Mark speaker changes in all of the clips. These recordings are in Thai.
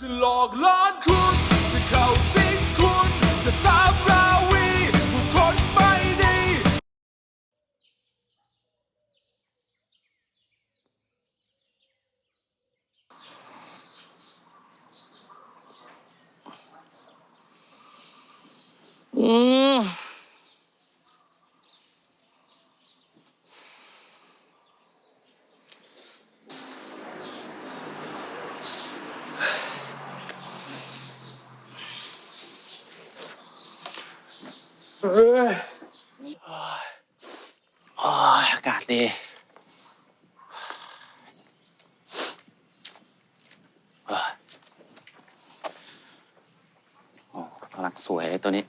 Speaker 1: จะหลอ อา
Speaker 2: กาศดี เอ้ยโอ้กำลังสวยตัวนี้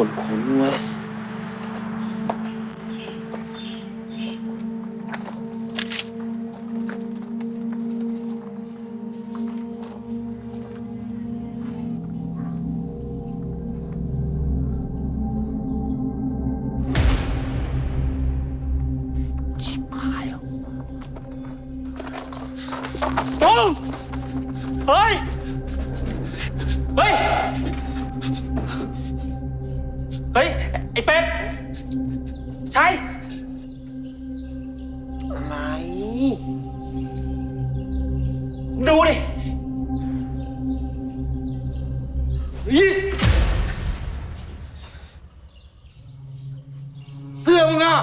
Speaker 2: คนคุ้นเว้ย ใช่
Speaker 3: อะไร
Speaker 2: ดูดิ
Speaker 3: อีเสื้อมึงอะ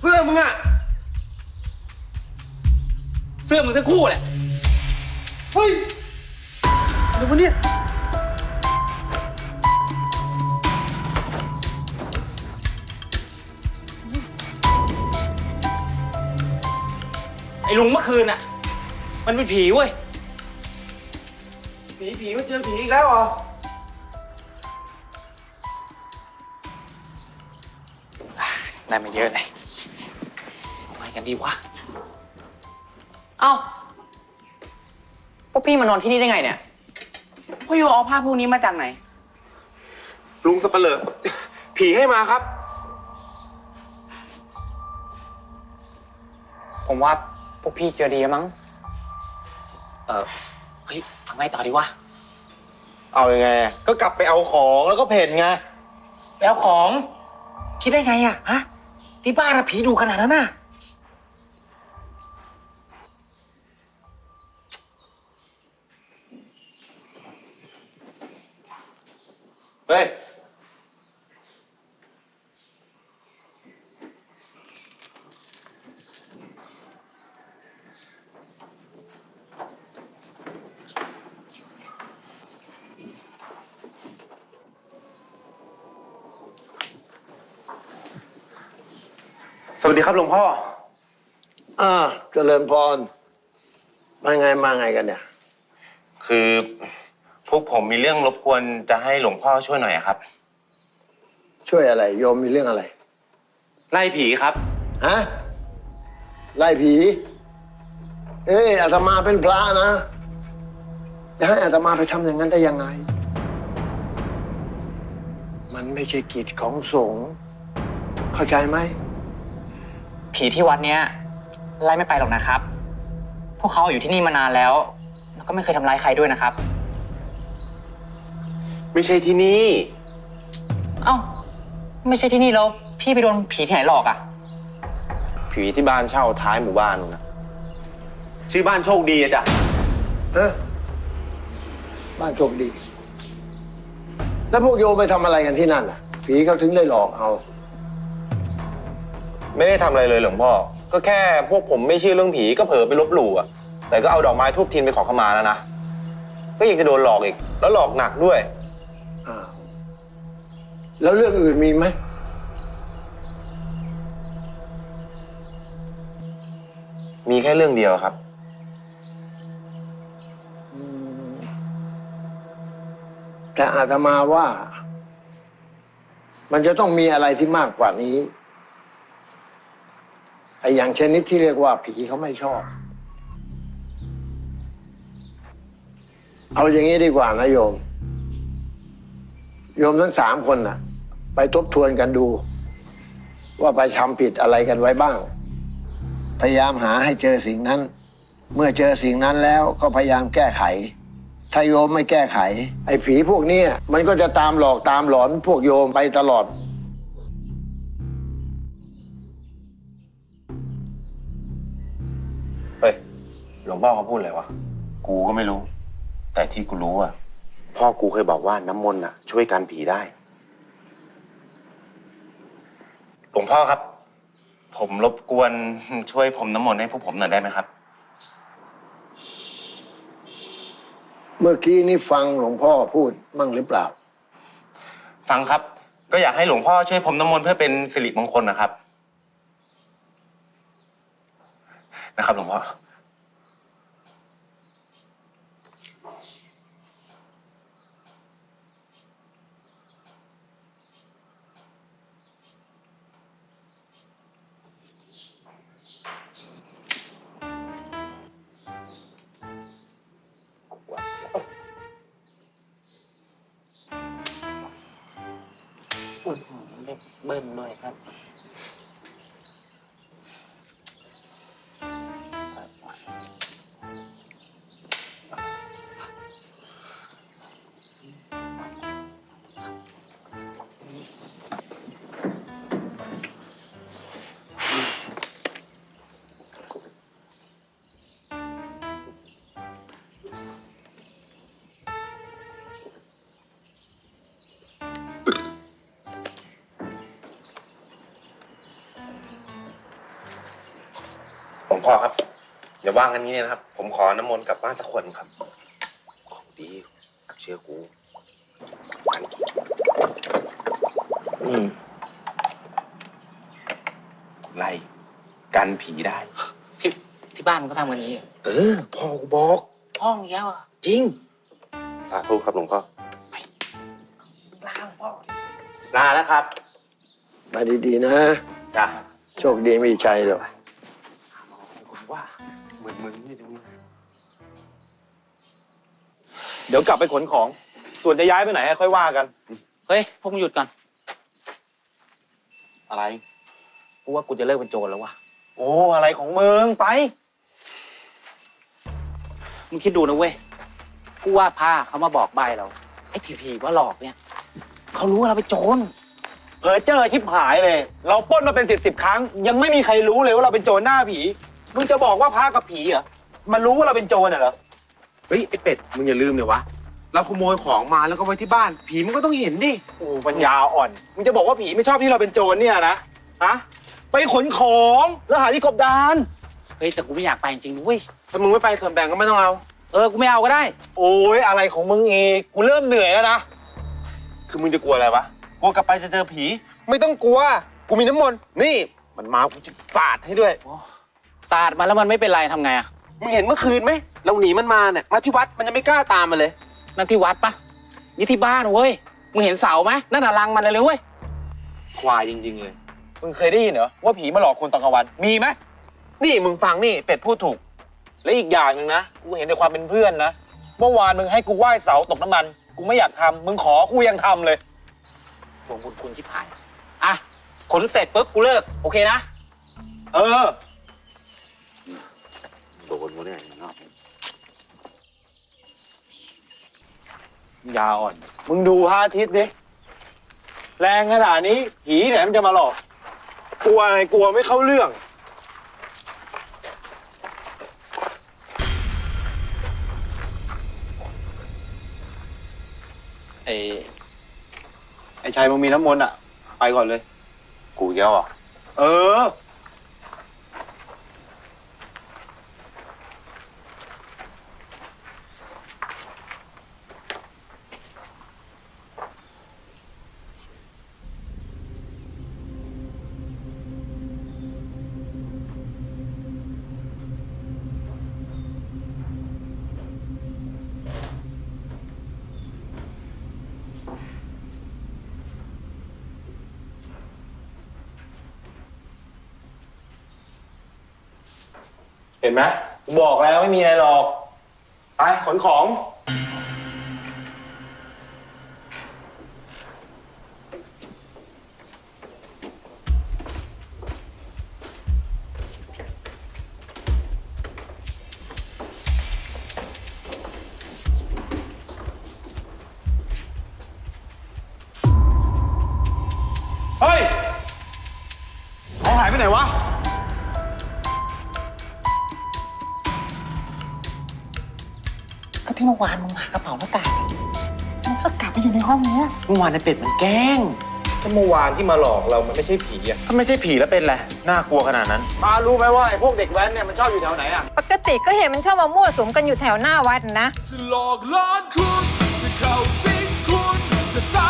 Speaker 3: เสื้อมึงอะ
Speaker 2: เสื้อมึงทั้งคู่แหละ
Speaker 3: เฮ้ยเดี๋ยววันเนี้
Speaker 2: อ้ลุงเมื่อคืนน่ะ มันเป็นผีเว้ย
Speaker 3: ผีผีมาเจอผีอีกแล้วเหรอ
Speaker 2: ได้มาเยอะเลยเอาไงกันดีวะ
Speaker 4: เอ้าพวกพี่มานอนที่นี่ได้ไงเนี่ย
Speaker 5: พ่อโยเอาผ้าพวกนี้มาจากไหน
Speaker 3: ลุงสเปเหร่อผีให้มาครับ
Speaker 4: ผมว่า พวกพี่เจอดีแล้วมั้ง
Speaker 2: เออเฮ้ยทำไงต่อดีวะ
Speaker 3: เอายังไงก็กลับไปเอาของแล้วก็เพ่นไง
Speaker 2: ไปเอาของ คิดได้ไงอะฮะ ที่บ้านอะผีดุขนาดนั้นน่ะ
Speaker 3: เฮ้ย สวัสดีครับหลวงพ่อ
Speaker 6: อ่าเจริญพร มาไงมาไงกันเนี่ย
Speaker 7: คือพวกผมมีเรื่องรบกวนจะให้หลวงพ่อช่วยหน่อยอะครับ
Speaker 6: ช่วยอะไร โยมมีเรื่องอะไร
Speaker 7: ไล่ผีครับ
Speaker 6: ฮะ ไล่ผี เอ้ยอาตมาเป็นพระนะ จะให้อาตมาไปทำอย่างนั้นได้ยังไง มันไม่ใช่กิจของสงฆ์เข้าใจไหม
Speaker 4: ผีที่วัดเนี้ยไล่ไม่ไปหรอกนะครับ พวกเขาอยู่ที่นี่มานานแล้ว แล้วก็ไม่เคยทำร้ายใครด้วยนะครับ
Speaker 7: ไม่ใช่ที่นี่
Speaker 4: เอ้า ไม่ใช่ที่นี่แล้ว พี่ไปโดนผีที่ไหนหลอกอะ
Speaker 7: ผีที่บ้านเช่าท้ายหมู่บ้านนู่นนะชื่อบ้านโชคดีอะจ้ะ
Speaker 6: ฮะบ้านโชคดี แล้วพวกโยมไปทำอะไรกันที่นั่นอะ ผีเขาถึงได้หลอกเอา
Speaker 7: ไม่ได้ทำอะไรเลยหลวงพ่อ ก็แค่พวกผมไม่เชื่อเรื่องผีก็เผลอไปลบหลู่อะแต่ก็เอาดอกไม้ทูบเทียนไปขอขมาแล้วนะ ก็ยังจะโดนหลอกอีก แล้วหลอกหนักด้วย
Speaker 6: อ้าวแล้วเรื่องอื่นมีไหม
Speaker 7: มีแค่เรื่องเดียวครับ
Speaker 6: แต่อาตมาว่า มันจะต้องมีอะไรที่มากกว่านี้ ไอ้อย่างชนิดที่เรียกว่าผีเขาไม่ชอบ เอาอย่างนี้ดีกว่านะโยม โยมทั้งสามคนน่ะ ไปทบทวนกันดู ว่าไปทำผิดอะไรกันไว้บ้าง พยายามหาให้เจอสิ่งนั้น เมื่อเจอสิ่งนั้นแล้วก็พยายามแก้ไข ถ้าโยมไม่แก้ไข ไอ้ผีพวกนี้มันก็จะตามหลอกตามหลอนพวกโยมไปตลอด
Speaker 7: ลวงพ่อเขาพูดอะไรวะ
Speaker 8: กูก็ไม่รู้ แต่ที่กูรู้อะพ่อกูเคยบอกว่าน้ำมนต์อะช่วยกันผีได้ หลวงพ่อครับ ผมรบกวน ช่วยผมน้ำมนต์ให้พวกผมหน่อยได้ไหมครับ
Speaker 6: เมื่อกี้นี่ฟังหลวงพ่อพูดมั่งหรือเปล่า
Speaker 8: ฟังครับ ก็อยากให้หลวงพ่อช่วยผมน้ำมนต์เพื่อเป็นสิริมงคลนะครับ นะครับหลวงพ่อ
Speaker 2: เบิ้ลด้วยครับ
Speaker 8: หลวงพ่อครับ อย่าว่างกันนี้นะครับ ผมขอน้ำมนต์กลับบ้านสักคนครับ ของดี เชื่อกูกันอืมไล่กันผีได้
Speaker 2: ที่ที่บ้านก็ทำกันอย่างนี้เหรอ
Speaker 8: เออพ่อกูบอก
Speaker 2: ห้องเงี้ยอะ
Speaker 8: จริง สาธุครับหลวงพ่อ
Speaker 2: ล้างพ่อ
Speaker 8: ลาแล้วครับ
Speaker 6: มาดีๆนะ
Speaker 8: จ้ะ
Speaker 6: โชคดีมีชัยหรอก
Speaker 8: ผม ว่าเหมือนมึงนี่จังเลย
Speaker 7: เดี๋ยวกลับไปขนของ ส่วนจะย้ายไปไหนค่อยว่ากัน
Speaker 2: เฮ้ย พวกมึงหยุดก่อน
Speaker 7: อะไร
Speaker 2: กูว่ากูจะเลิกเป็นโจรแล้ววะ
Speaker 7: โอ้อะไรของมึงไป
Speaker 2: มึงคิดดูนะเว้ยกูว่าพาเขามาบอกใบเราไอ้ทีพีว่าหลอกเนี่ยเขารู้ว่าเราเป็นโจร
Speaker 7: เพอเจอชิบหายเลย เราปล้นมาเป็นสิบสิบครั้ง ยังไม่มีใครรู้เลยว่าเราเป็นโจรหน้าผี มึงจะบอกว่าพระกับผีเหรอ มันรู้ว่าเราเป็นโจรน่ะเหรอ
Speaker 8: เฮ้ยไอเป็ดมึงอย่าลืมเลยวะเราขโมยของมาแล้วก็ไว้ที่บ้าน ผีมันก็ต้องเห็นดิ
Speaker 7: โอ้ปัญญาอ่อน มึงจะบอกว่าผีไม่ชอบที่เราเป็นโจรเนี่ยนะ ฮะ ไปขนของแล้วหาที่กบดาน
Speaker 2: เฮ้ยแต่กูไม่อยากไปจริงๆนะเว้ย
Speaker 8: ถ้ามึงไม่ไปส่วนแบ่งก็ไม่ต้องเอา
Speaker 2: เออกูไม่เอาก็ได้
Speaker 7: โอ้ยอะไรของมึงเองกูเริ่มเหนื่อยแล้วนะ
Speaker 8: คือมึงจะกลัวอะไรวะกลัวกลับไปจะเจอผี ไม่ต้องกลัว กูมีน้ำมนต์นี่ มันมากูจะสาดให้ด้วย
Speaker 2: สาดมาแล้วมันไม่เป็นไรทำไงอะ
Speaker 8: มึงเห็นเมื่อคืนไหมเราหนีมันมาเนี่ยมาที่วัดมันยังไม่กล้าตามมาเลย
Speaker 2: นั่นที่วัดปะนี่ที่บ้านเว้ย มึงเห็นเสาไหมนั่นน่ะรังมันเลยเลยเว้ย
Speaker 8: ควายจริง ๆ เลย
Speaker 7: มึงเคยได้ยินเหรอว่าผีมาหลอกคนตอนกลางวัน มีไหม
Speaker 8: นี่มึงฟังนี่เป็ดพูดถูก
Speaker 7: และอีกอย่างหนึ่งนะ กูเห็นในความเป็นเพื่อนนะ เมื่อวานมึงให้กูไหว้เสาตกน้ำมัน กูไม่อยากทำมึงขอกูยังทำเลย
Speaker 2: หลวงบุญคุณชิบหาย อะ ขนเสร็จปุ๊บกูเลิก โอเคนะ
Speaker 7: เออ
Speaker 8: โดนกูเนี่ยรอบ
Speaker 7: ยาอ่อน มึงดูพระอาทิตย์ดิ แรงขนาดนี้ ผีไหนมันจะมาหลอก กลัวอะไรกลัวไม่เข้าเรื่อง ไอ้ไอ้ชัยมึงมีน้ำมนต์อะ ไปก่อนเลย
Speaker 8: กูเยอะอะ
Speaker 7: เออ เห็นไหมกูบอกแล้วไม่มีอะไรหรอก ไปขนของ
Speaker 9: วานมึงหากระเป๋าหน้ากากอะมันก็กลับไปอยู่ในห้องเนี้ย
Speaker 8: เมื่อวานในเป็ดมันแกล้ง
Speaker 7: ถ้าเมื่อวานที่มาหลอกเรา มันไม่ใช่ผีอะ
Speaker 8: ถ้าไม่ใช่ผีแล้วเป็นอะไรน่ากลัวขนาดนั้น
Speaker 7: มารู้ไหมว่าไอ้พวกเด็กแว้นเนี่ยมันชอบอยู่แถวไหนอะ
Speaker 10: ปกติก็เห็นมันชอบมามั่วสุมกันอยู่แถวหน้าวัดนะ
Speaker 1: จะหลอกล้อนคุณ จะเข้าสิงคุณ จะตาม